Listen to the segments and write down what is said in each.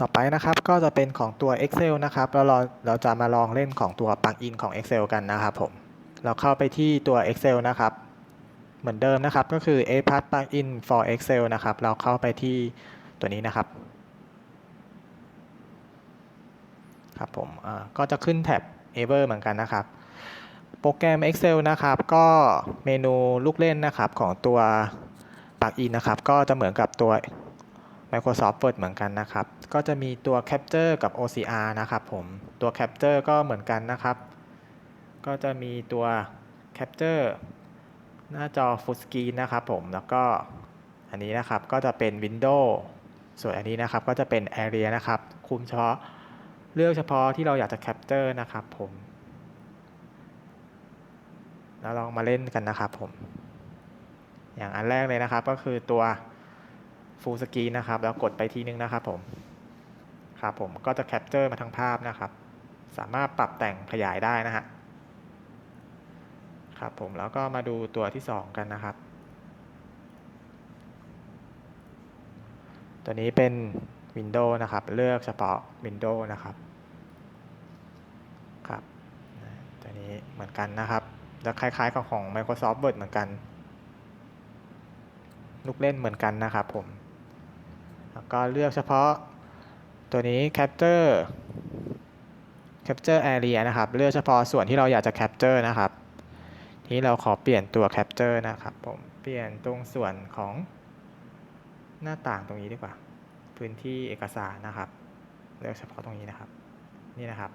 ต่อไปนะครับก็จะเป็นของตัว Excel นะครับแล้วเราเราจะมาลองเล่นของตัวปลั๊กอินของ Excel กันนะครับผมเราเข้าไปที่ตัว Excel นะครับ เหมือนเดิมนะครับก็คือ a p a t plugin for Excel นะครับ เราเข้าไปที่ตัวนี้นะครับครับผมก็จะขึ้นแท็บ Ever เหมือนกันนะครับ โปรแกรม Excel นะครับ ก็เมนูลูกเล่นนะครับของตัวปลั๊กอินนะครับ ก็จะเหมือนกับตัว Microsoft Word เหมือนกันนะครับ ก็จะมีตัว Capture กับ OCR นะครับผมตัว Capture ก็เหมือนกันนะครับ ก็จะมีตัว Capture หน้าจอ Full Screen นะครับผมแล้วก็อันนี้นะครับก็จะเป็น Windows ส่วนอันนี้นะครับก็จะเป็น Area นะครับ คุมเฉพาะเลือกเฉพาะที่เราอยากจะ Capture นะครับผมแล้วลองมาเล่นกันนะครับผม อย่างอันแรกเลยนะครับก็คือตัว Full Screen นะครับ แล้วกดไปทีนึงนะครับผมครับผมก็จะ Capture มาทั้งภาพนะครับ สามารถปรับแต่งขยายได้นะฮะครับผมแล้วก็มาดูตัวที่ 2 กันนะครับ ตัวนี้เป็น Windows นะครับ เลือกเฉพาะ Windows นะครับครับตัวนี้เหมือนกันนะครับจะคล้ายๆกับของ Microsoft Word เหมือนกัน ลูกเล่นเหมือนกันนะครับผม แล้วก็เลือกเฉพาะตัวนี้ Capture Capture Area นะครับ เลือกเฉพาะส่วนที่เราอยากจะ Capture นะครับ ทีนี้เราขอเปลี่ยนตัว Capture นะครับผม เปลี่ยนตรงส่วนของหน้าต่างตรงนี้ดีกว่า พื้นที่เอกสารนะครับ เลือกเฉพาะตรงนี้นะครับ นี่นะครับ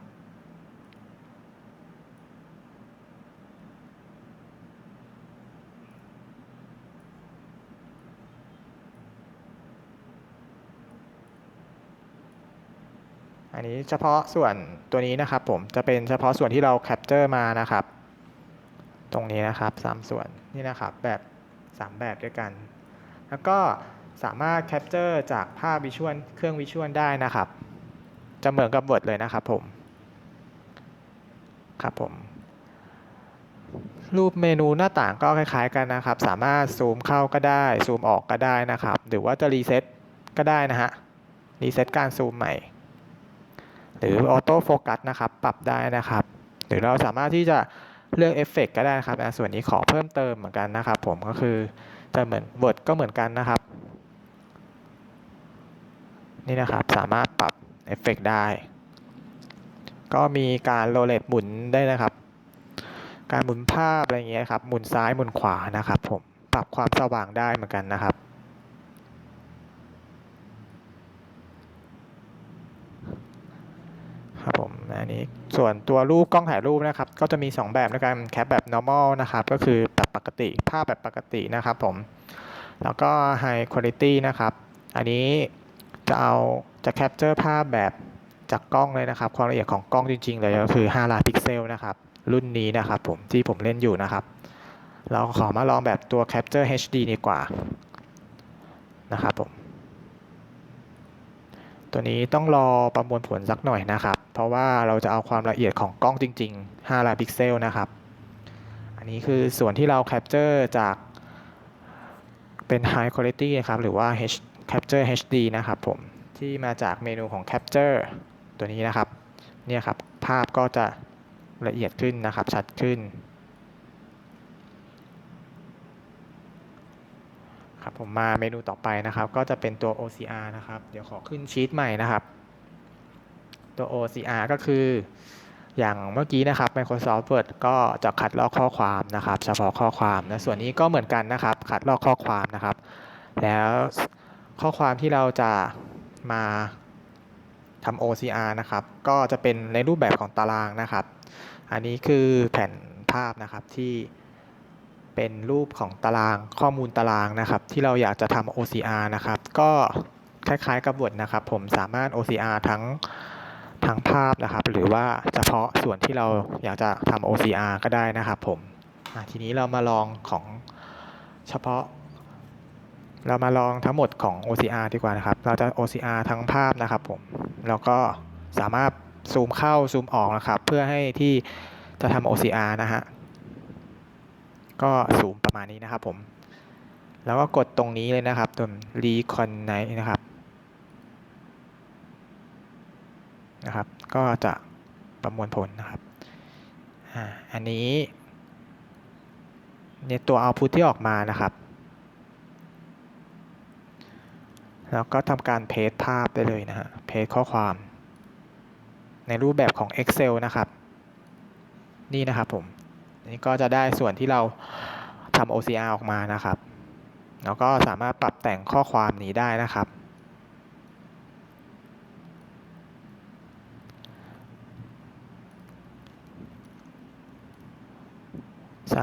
อันนี้เฉพาะส่วนตัวนี้นะครับผมจะเป็นเฉพาะส่วนที่เราแคปเจอร์มานะครับ ตรงนี้นะครับสามส่วนนี่นะครับแบบ 3 แบบด้วยกัน แล้วก็สามารถแคปเจอร์จากภาพวิชวลเครื่องวิชวลได้นะครับจะเหมือนกับ Word เลยนะครับผมครับผม รูปเมนูหน้าต่างก็คล้ายๆกันนะครับ สามารถซูมเข้าก็ได้ ซูมออกก็ได้นะครับ หรือว่าจะรีเซ็ตก็ได้นะฮะ รีเซ็ตการซูมใหม่ หรือออโต้โฟกัสนะครับปรับได้นะครับ หรือเราสามารถที่จะเลือกเอฟเฟกก็ได้นะครับส่วนนี้ขอเพิ่มเติมเหมือนกันนะครับ ผมก็คือจะเหมือน Word ก็เหมือนกันนะครับ นี่นะครับสามารถปรับเอฟเฟกได้ ก็มีการโรเลตหมุนได้นะครับ การหมุนภาพอะไรอย่างเงี้ยครับหมุนซ้ายหมุนขวานะครับ ผมปรับความสว่างได้เหมือนกันนะครับ ครับผม อันนี้ส่วนตัวรูปกล้องถ่ายรูปนะครับ ก็จะมี 2 แบบในการแคปแบบ normal นะครับ ก็คือแบบปกติภาพแบบปกตินะครับผม แล้วก็ high quality นะครับ อันนี้จะเอาจะแคปเจอร์ภาพแบบจากกล้องเลยนะครับ ความละเอียดของกล้องจริง ๆ เลยก็คือ5ล้านพิกเซลนะครับ รุ่นนี้นะครับผมที่ผมเล่นอยู่นะครับ เราขอมาลองแบบตัว Capture HD ดีกว่านะครับผมตัวนี้ต้องรอประมวลผลสักหน่อยนะครับ ราะว่าเราจะเอาความละเอียดของกล้องจริง ๆ 5 ล้านพิกเซลนะครับ อันนี้คือส่วนที่เราแคปเจอร์จากเป็น High Quality นะครับหรือว่า H Capture HD นะครับผมที่มาจากเมนูของ Capture ตัวนี้นะครับเนี่ยครับภาพก็จะละเอียดขึ้นนะครับชัดขึ้นครับผมมาเมนูต่อไปนะครับ ก็จะเป็นตัว OCR นะครับ เดี๋ยวขอขึ้นชีตใหม่นะครับ ตัว OCR ก็คือ อย่างเมื่อกี้นะครับ Microsoft Word ก็จะคัดลอกข้อความนะครับ เฉพาะข้อความนะส่วนนี้ก็เหมือนกันนะครับ คัดลอกข้อความนะครับ แล้วข้อความที่เราจะมาทำ OCR นะครับ ก็จะเป็นในรูปแบบของตารางนะครับ อันนี้คือแผ่นภาพนะครับที่เป็นรูปของตารางข้อมูลตารางนะครับ ที่เราอยากจะทำ OCR นะครับ ก็คล้ายๆกับ Word นะครับ ผมสามารถ OCR ทั้ง ทั้งภาพนะครับ หรือว่าเฉพาะส่วนที่เราอยากจะทำ OCR ก็ได้นะครับผมทีนี้เรามาลองของเฉพาะ เรามาลองทั้งหมดของ OCR ดีกว่านะครับ เราจะ OCR ทั้งภาพนะครับผมแล้วก็สามารถซูมเข้าซูมออกนะครับ เพื่อให้ที่จะทำ OCR นะฮะก็ซูมประมาณนี้นะครับผม แล้วก็กดตรงนี้เลยนะครับตรง Reconnect นะครับ นะครับ ก็จะประมวลผลนะครับอันนี้เนี่ยตัว output ที่ออกมานะครับ แล้วก็ทำการเพจภาพได้เลยนะฮะเพจข้อความ ในรูปแบบของ Excel นะครับ นี่นะครับผมอันนี้ก็จะได้ส่วนที่เราทำ OCR ออกมานะครับ แล้วก็สามารถปรับแต่งข้อความนี้ได้นะครับ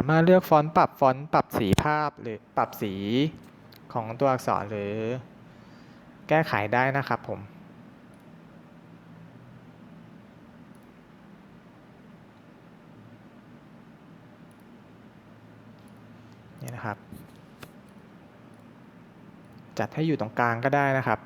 ามารถเลือกฟอนต์ปรับฟอนต์ปรับสีภาพหรือปรับสีของตัวอักษรหรือแก้ไขได้นะครับผม นี่นะครับ จัดให้อยู่ตรงกลางก็ได้นะครับ